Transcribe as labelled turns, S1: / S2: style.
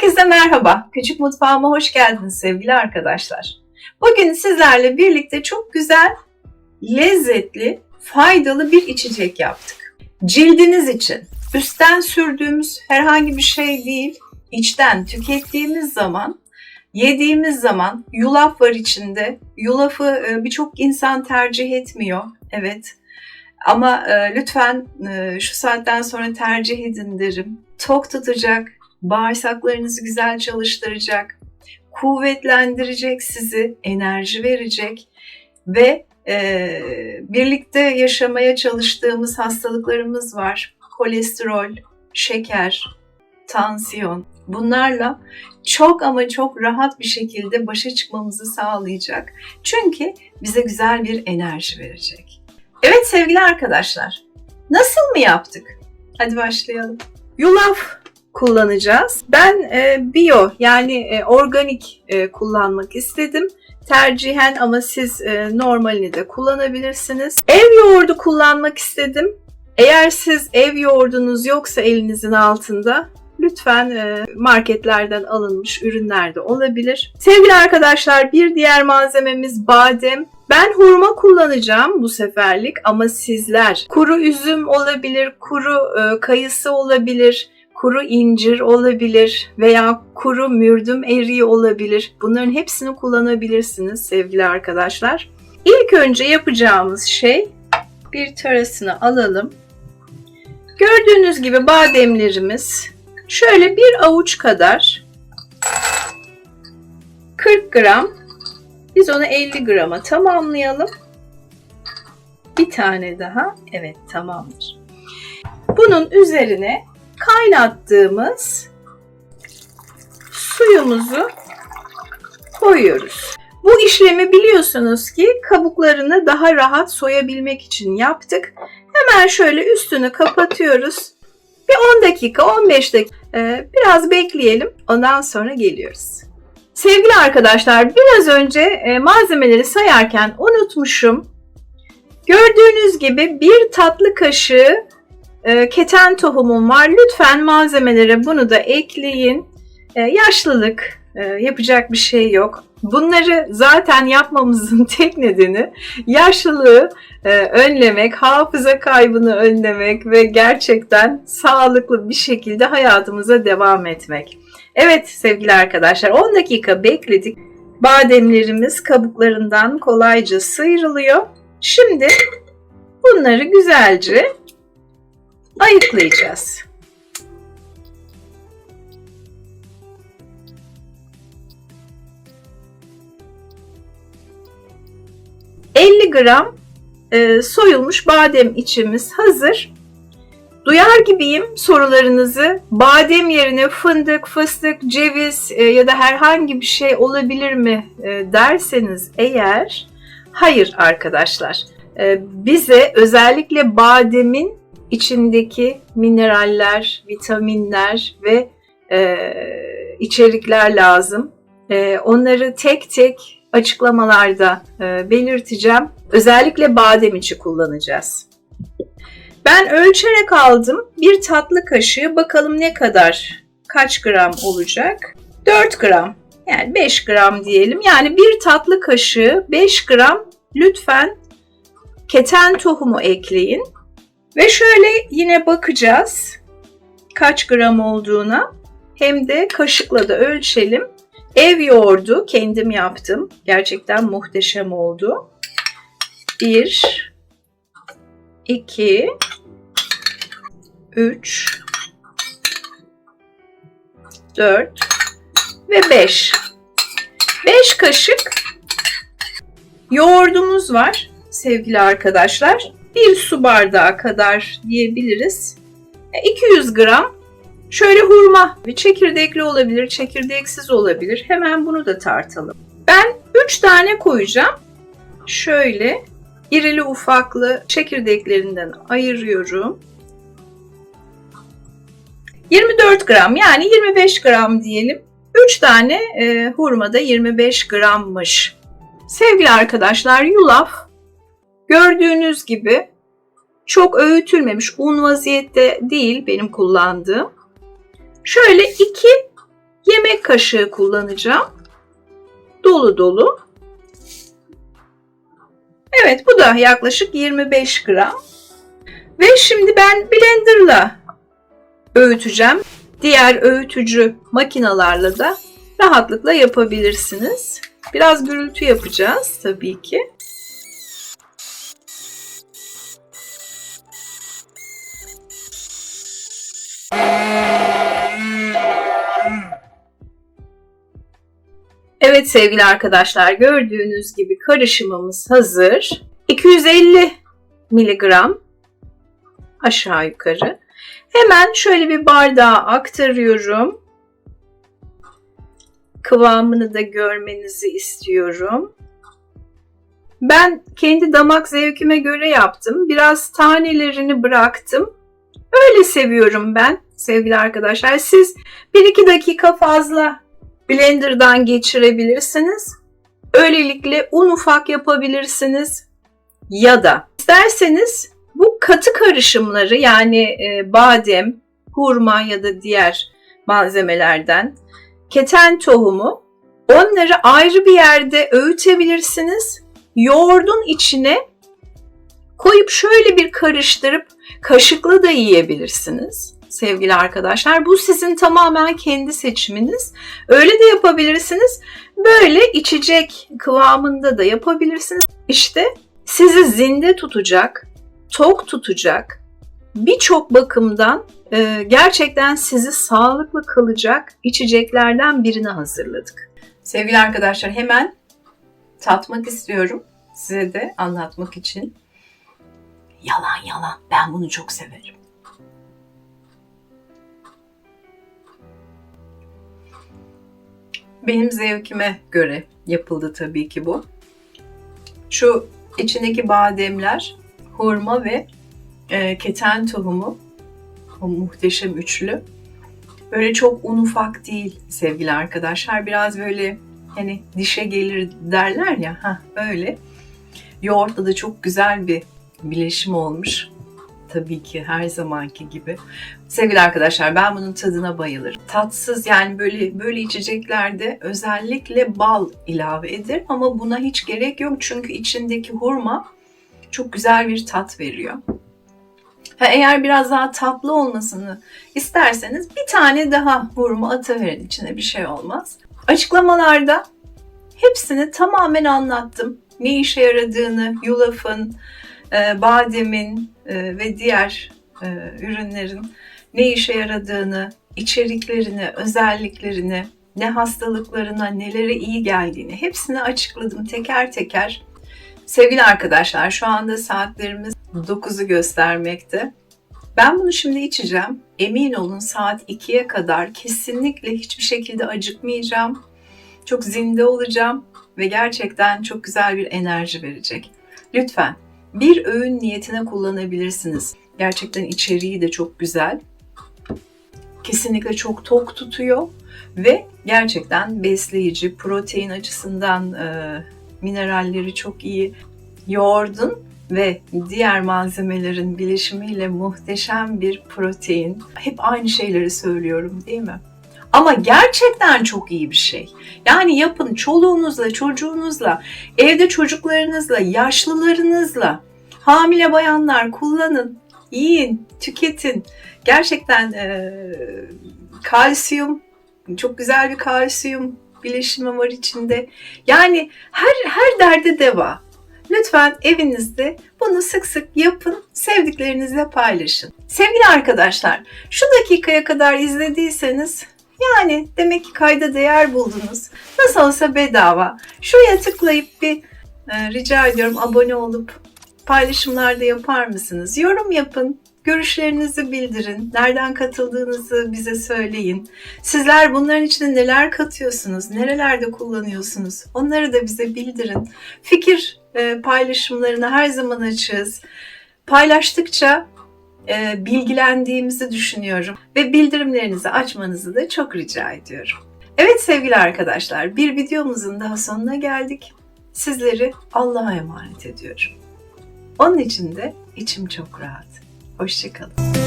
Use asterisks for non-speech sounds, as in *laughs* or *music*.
S1: Herkese merhaba. Küçük mutfağıma hoş geldiniz sevgili arkadaşlar. Bugün sizlerle birlikte çok güzel, lezzetli, faydalı bir içecek yaptık. Cildiniz için üstten sürdüğümüz herhangi bir şey değil, içten tükettiğimiz zaman, yediğimiz zaman yulaf var içinde. Yulafı e, birçok insan tercih etmiyor. Evet. Ama e, lütfen e, şu saatten sonra tercih edin derim. Tok tutacak, bağırsaklarınızı güzel çalıştıracak, kuvvetlendirecek sizi, enerji verecek ve e, birlikte yaşamaya çalıştığımız hastalıklarımız var. Kolesterol, şeker, tansiyon. Bunlarla çok ama çok rahat bir şekilde başa çıkmamızı sağlayacak. Çünkü bize güzel bir enerji verecek. Evet sevgili arkadaşlar, nasıl mı yaptık? Hadi başlayalım. Yulaf kullanacağız. Ben e, bio yani e, organik e, kullanmak istedim. Tercihen ama siz e, normalini de kullanabilirsiniz. Ev yoğurdu kullanmak istedim. Eğer siz ev yoğurdunuz yoksa elinizin altında lütfen e, marketlerden alınmış ürünler de olabilir. Sevgili arkadaşlar bir diğer malzememiz badem. Ben hurma kullanacağım bu seferlik ama sizler kuru üzüm olabilir, kuru e, kayısı olabilir, kuru incir olabilir veya kuru mürdüm eriği olabilir. Bunların hepsini kullanabilirsiniz sevgili arkadaşlar. İlk önce yapacağımız şey bir tarasını alalım. Gördüğünüz gibi bademlerimiz şöyle bir avuç kadar 40 gram biz onu 50 grama tamamlayalım. Bir tane daha. Evet tamamdır. Bunun üzerine kaynattığımız suyumuzu koyuyoruz. Bu işlemi biliyorsunuz ki kabuklarını daha rahat soyabilmek için yaptık. Hemen şöyle üstünü kapatıyoruz. Bir 10 dakika, 15 dakika e, biraz bekleyelim. Ondan sonra geliyoruz. Sevgili arkadaşlar biraz önce e, malzemeleri sayarken unutmuşum. Gördüğünüz gibi bir tatlı kaşığı e, keten tohumum var. Lütfen malzemelere bunu da ekleyin. E, yaşlılık e, yapacak bir şey yok. Bunları zaten yapmamızın *laughs* tek nedeni yaşlılığı e, önlemek, hafıza kaybını önlemek ve gerçekten sağlıklı bir şekilde hayatımıza devam etmek. Evet sevgili arkadaşlar 10 dakika bekledik. Bademlerimiz kabuklarından kolayca sıyrılıyor. Şimdi bunları güzelce ayıklayacağız. ...50 gram e, soyulmuş badem içimiz hazır. Duyar gibiyim sorularınızı. Badem yerine fındık, fıstık, ceviz e, ya da herhangi bir şey olabilir mi e, derseniz eğer hayır arkadaşlar. E, bize özellikle bademin içindeki mineraller, vitaminler ve içerikler lazım. onları tek tek açıklamalarda belirteceğim. Özellikle badem içi kullanacağız. Ben ölçerek aldım. Bir tatlı kaşığı bakalım ne kadar kaç gram olacak? 4 gram. Yani 5 gram diyelim. Yani bir tatlı kaşığı 5 gram lütfen keten tohumu ekleyin. Ve şöyle yine bakacağız kaç gram olduğuna. Hem de kaşıkla da ölçelim. Ev yoğurdu kendim yaptım. Gerçekten muhteşem oldu. 1 2 3 4 ve 5. 5 kaşık yoğurdumuz var sevgili arkadaşlar. Bir su bardağı kadar diyebiliriz. 200 gram şöyle hurma bir çekirdekli olabilir, çekirdeksiz olabilir. Hemen bunu da tartalım. Ben 3 tane koyacağım. Şöyle irili ufaklı çekirdeklerinden ayırıyorum. 24 gram yani 25 gram diyelim. 3 tane e, hurmada 25 grammış. Sevgili arkadaşlar yulaf gördüğünüz gibi çok öğütülmemiş un vaziyette değil benim kullandığım. Şöyle 2 yemek kaşığı kullanacağım. Dolu dolu. Evet bu da yaklaşık 25 gram. Ve şimdi ben blenderla öğüteceğim. Diğer öğütücü makinalarla da rahatlıkla yapabilirsiniz. Biraz gürültü yapacağız tabii ki. Evet sevgili arkadaşlar gördüğünüz gibi karışımımız hazır. 250 miligram aşağı yukarı. Hemen şöyle bir bardağa aktarıyorum. Kıvamını da görmenizi istiyorum. Ben kendi damak zevkime göre yaptım. Biraz tanelerini bıraktım. Öyle seviyorum ben sevgili arkadaşlar. Siz 1-2 dakika fazla blenderdan geçirebilirsiniz. Öylelikle un ufak yapabilirsiniz. Ya da isterseniz bu katı karışımları yani e, badem, hurma ya da diğer malzemelerden keten tohumu onları ayrı bir yerde öğütebilirsiniz. Yoğurdun içine koyup şöyle bir karıştırıp kaşıkla da yiyebilirsiniz sevgili arkadaşlar. Bu sizin tamamen kendi seçiminiz. Öyle de yapabilirsiniz. Böyle içecek kıvamında da yapabilirsiniz. İşte sizi zinde tutacak, tok tutacak, birçok bakımdan e, gerçekten sizi sağlıklı kılacak içeceklerden birini hazırladık. Sevgili arkadaşlar hemen tatmak istiyorum size de anlatmak için. Yalan yalan ben bunu çok severim. Benim zevkime göre yapıldı tabii ki bu. Şu içindeki bademler, hurma ve e, keten tohumu, o muhteşem üçlü. Böyle çok un ufak değil sevgili arkadaşlar. Biraz böyle hani dişe gelir derler ya, ha öyle. Yoğurtla da çok güzel bir bileşim olmuş tabii ki her zamanki gibi. Sevgili arkadaşlar ben bunun tadına bayılırım. Tatsız yani böyle böyle içeceklerde özellikle bal ilave ederim ama buna hiç gerek yok çünkü içindeki hurma çok güzel bir tat veriyor. Ha, eğer biraz daha tatlı olmasını isterseniz bir tane daha hurma atıverin içine bir şey olmaz. Açıklamalarda hepsini tamamen anlattım. Ne işe yaradığını, yulafın, e, bademin e, ve diğer e, ürünlerin ne işe yaradığını, içeriklerini, özelliklerini, ne hastalıklarına, nelere iyi geldiğini hepsini açıkladım teker teker. Sevgili arkadaşlar şu anda saatlerimiz 9'u göstermekte. Ben bunu şimdi içeceğim. Emin olun saat 2'ye kadar kesinlikle hiçbir şekilde acıkmayacağım. Çok zinde olacağım ve gerçekten çok güzel bir enerji verecek. Lütfen bir öğün niyetine kullanabilirsiniz. Gerçekten içeriği de çok güzel. Kesinlikle çok tok tutuyor ve gerçekten besleyici, protein açısından e, mineralleri çok iyi. Yoğurdun ve diğer malzemelerin bileşimiyle muhteşem bir protein. Hep aynı şeyleri söylüyorum değil mi? Ama gerçekten çok iyi bir şey. Yani yapın çoluğunuzla, çocuğunuzla, evde çocuklarınızla, yaşlılarınızla, hamile bayanlar kullanın, yiyin, tüketin. Gerçekten e, kalsiyum, çok güzel bir kalsiyum bileşimi var içinde. Yani her her derde deva. Lütfen evinizde bunu sık sık yapın, sevdiklerinizle paylaşın. Sevgili arkadaşlar, şu dakikaya kadar izlediyseniz yani demek ki kayda değer buldunuz. Nasıl olsa bedava. Şuraya tıklayıp bir e, rica ediyorum abone olup paylaşımlarda yapar mısınız? Yorum yapın. Görüşlerinizi bildirin. Nereden katıldığınızı bize söyleyin. Sizler bunların içine neler katıyorsunuz? Nerelerde kullanıyorsunuz? Onları da bize bildirin. Fikir e, paylaşımlarına her zaman açığız. Paylaştıkça e, bilgilendiğimizi düşünüyorum ve bildirimlerinizi açmanızı da çok rica ediyorum. Evet sevgili arkadaşlar, bir videomuzun daha sonuna geldik. Sizleri Allah'a emanet ediyorum. Onun için de içim çok rahat. Hoşçakalın.